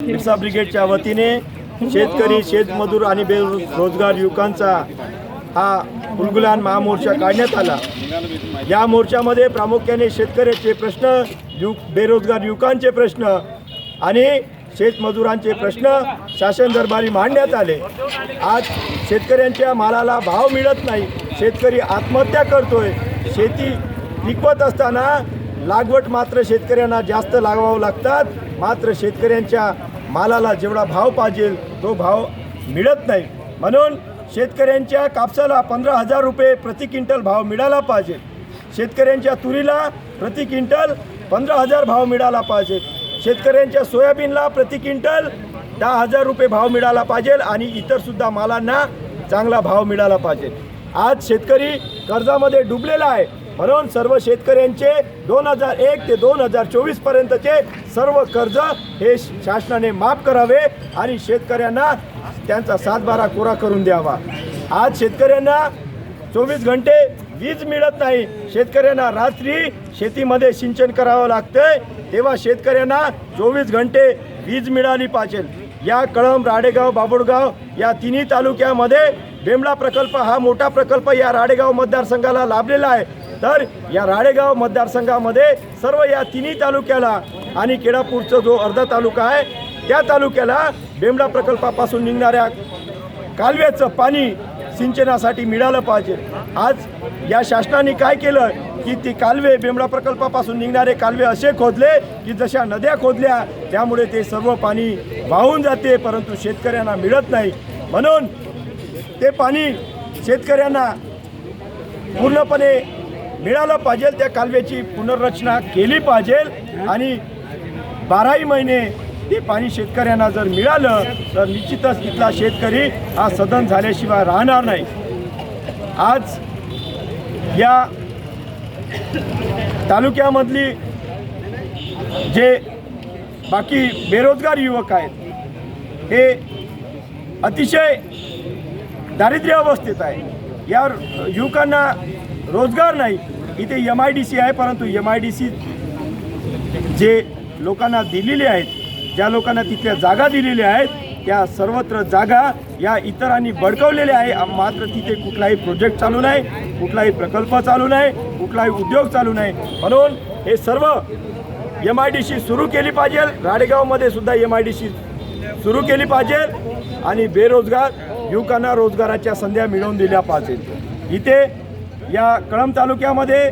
बिरसा ब्रिगेडच्या वतीने शेतकरी शेतमजूर आणि बेरोजगार युवकांचा हा उलगुलान महामोर्चा काढण्यात आला. या मोर्चामध्ये प्रामुख्याने शेतकऱ्याचे प्रश्न यु बेरोजगार युवकांचे प्रश्न आणि शेतमजुरांचे प्रश्न शासन दरबारी मांडण्यात आले. आज शेतकऱ्यांच्या मालाला भाव मिळत नाही. शेतकरी आत्महत्या करतोय. शेती पिकवत असताना लागवड मात्र शेतकऱ्यांना जास्त लावावं लागतात. मात्र शेतकऱ्यांच्या मालाला जेवढा भाव पाहिजे तो भाव मिळत नाही. म्हणून शेतकऱ्यांच्या कापसाला पंधरा हजार रुपये प्रति क्विंटल भाव मिळाला पाहिजे. शेतकऱ्यांच्या तुरीला प्रति क्विंटल पंधरा हजार भाव मिळाला पाहिजे. शेतकऱ्यांच्या सोयाबीनला प्रति क्विंटल दहा हजार रुपये भाव मिळाला पाहिजे आणि इतरसुद्धा मालांना चांगला भाव मिळाला पाहिजे. आज शेतकरी कर्जामध्ये डुबलेला आहे. म्हणून सर्व शेतकऱ्यांचे दोन हजार एक ते दोन हजार चोवीस पर्यंतचे सर्व कर्ज हे शासनाने माफ करावे आणि शेतकऱ्यांना त्यांचा सातबारा कोरा करून द्यावा. आज शेतकऱ्यांना चोवीस घंटे वीज मिळत नाही. शेतकऱ्यांना रात्री शेतीमध्ये सिंचन करावं लागतंय. तेव्हा शेतकऱ्यांना चोवीस घंटे वीज मिळाली पाहिजे. या कळंब राडेगाव बाबुडगाव या तिन्ही तालुक्यामध्ये बेमडा प्रकल्प हा मोठा प्रकल्प या राडेगाव मतदारसंघाला लाभलेला आहे. तर या राळेगाव मतदारसंघामध्ये सर्व या तिन्ही तालुक्याला आणि केळापूरचा जो अर्धा तालुका आहे त्या तालुक्याला बेमडा प्रकल्पापासून निघणाऱ्या कालव्याचं पाणी सिंचनासाठी मिळालं पाहिजे. आज या शासनाने काय केलं की ती कालवे बेमडा प्रकल्पापासून निघणारे कालवे असे खोदले की जशा नद्या खोदल्या त्यामुळे ते सर्व पाणी वाहून जाते परंतु शेतकऱ्यांना मिळत नाही. म्हणून ते पाणी शेतकऱ्यांना पूर्णपणे मिळालं पाहिजे त्या कालव्याची पुनर्रचना केली पाहिजे आणि बाराही महिने ते पाणी शेतकऱ्यांना जर मिळालं तर निश्चितच तिथला शेतकरी हा सदन झाल्याशिवाय राहणार नाही. आज या तालुक्यामधली जे बाकी बेरोजगार युवक आहेत हे अतिशय दारिद्र्य अवस्थेत आहे. या युवकांना रोजगार नाही. इथे एम आय डी सी आहे परंतु एम आय डी सी जे लोकांना दिलेले आहेत ज्या लोकांना तिथल्या जागा दिलेल्या आहेत त्या सर्वत्र जागा या इतरांनी बडकवलेल्या आहे. मात्र तिथे कुठलाही प्रोजेक्ट चालू नाही कुठलाही प्रकल्प चालू नाही कुठलाही उद्योग चालू नाही. म्हणून हे सर्व एम आय डी सी सुरू केली पाहिजे. राडेगावमध्ये सुद्धा एम आय डी सी सुरू केली पाहिजे. आणि बेरोजगार युवकांना रोजगाराच्या संध्या मिळवून दिल्या पाहिजे. इथे या कळंब तालुक्यामध्ये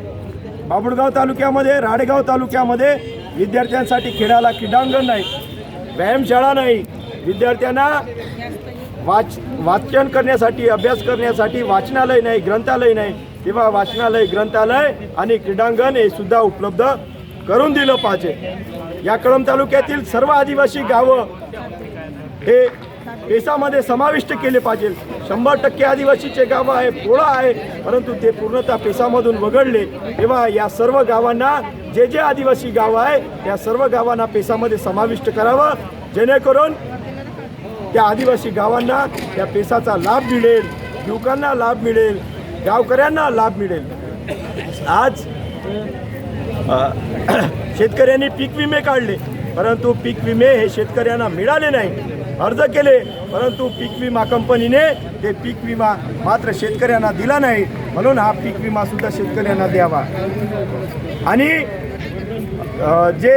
बाबुळगाव तालुक्यामध्ये राडेगाव तालुक्यामध्ये विद्यार्थ्यांसाठी खेळायला क्रीडांगण नाही व्यायामशाळा नाही. विद्यार्थ्यांना वाच वाचन करण्यासाठी अभ्यास करण्यासाठी वाचनालय नाही ग्रंथालय नाही. तेव्हा वाचनालय ग्रंथालय आणि क्रीडांगण हे सुद्धा उपलब्ध करून दिलं पाहिजे. या कळंब तालुक्यातील सर्व आदिवासी गावं हे पेसामध्ये समाविष्ट केले पाहिजे. शंभर टक्के आदिवासीचे गावं आहे पोळा आहे परंतु ते पूर्णतः पेसामधून वगळले. तेव्हा या सर्व गावांना जे जे आदिवासी गावं आहे या सर्व गावांना पेसामध्ये समाविष्ट करावं. जेणेकरून त्या आदिवासी गावांना त्या पेसाचा लाभ मिळेल युवकांना लाभ मिळेल गावकऱ्यांना लाभ मिळेल. आज शेतकऱ्यांनी पीक विमे काढले परंतु पीक विमे हे शेतकऱ्यांना मिळाले नाही. अर्ज केले परंतु पीक विमा कंपनीने ते पीक विमा मात्र शेतकऱ्यांना दिला नाही म्हणून हा पीक विमा सुद्धा शेतकऱ्यांना द्यावा. आणि जे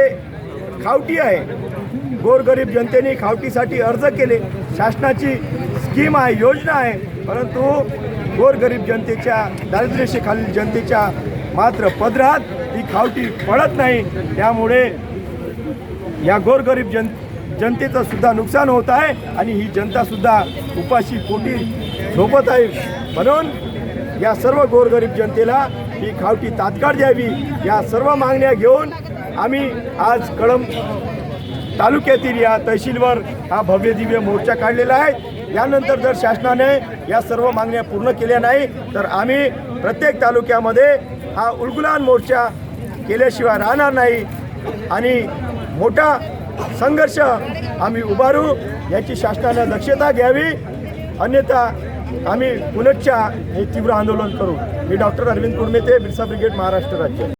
खावटी आहे गोरगरीब जनतेने खावटीसाठी अर्ज केले शासनाची स्कीम आहे योजना आहे परंतु गोरगरीब जनतेच्या दारिद्र्यरेषेखालील जनतेच्या मात्र पदरात ही खावटी पडत नाही. त्यामुळे या गोरगरीब जनते जनतेचं सुद्धा नुकसान होत आहे आणि ही जनता सुद्धा उपाशी पोटी झोपत आहे. म्हणून या सर्व गोरगरीब जनतेला ही खावटी तात्काळ द्यावी. या सर्व मागण्या घेऊन आम्ही आज कळंब तालुक्यातील या तहसीलवर हा भव्य दिव्य मोर्चा काढलेला आहे. यानंतर जर शासनाने या सर्व मागण्या पूर्ण केल्या नाही तर आम्ही प्रत्येक तालुक्यामध्ये हा उलगुलान मोर्चा केल्याशिवाय राहणार नाही. आणि मोठा संघर्ष आम्ही उभारू याची शासनानं दक्षता घ्यावी अन्यथा आम्ही पुनश्च हे तीव्र आंदोलन करू. मी डॉक्टर अरविंद कुडमेते बिरसा ब्रिगेड महाराष्ट्र राज्य.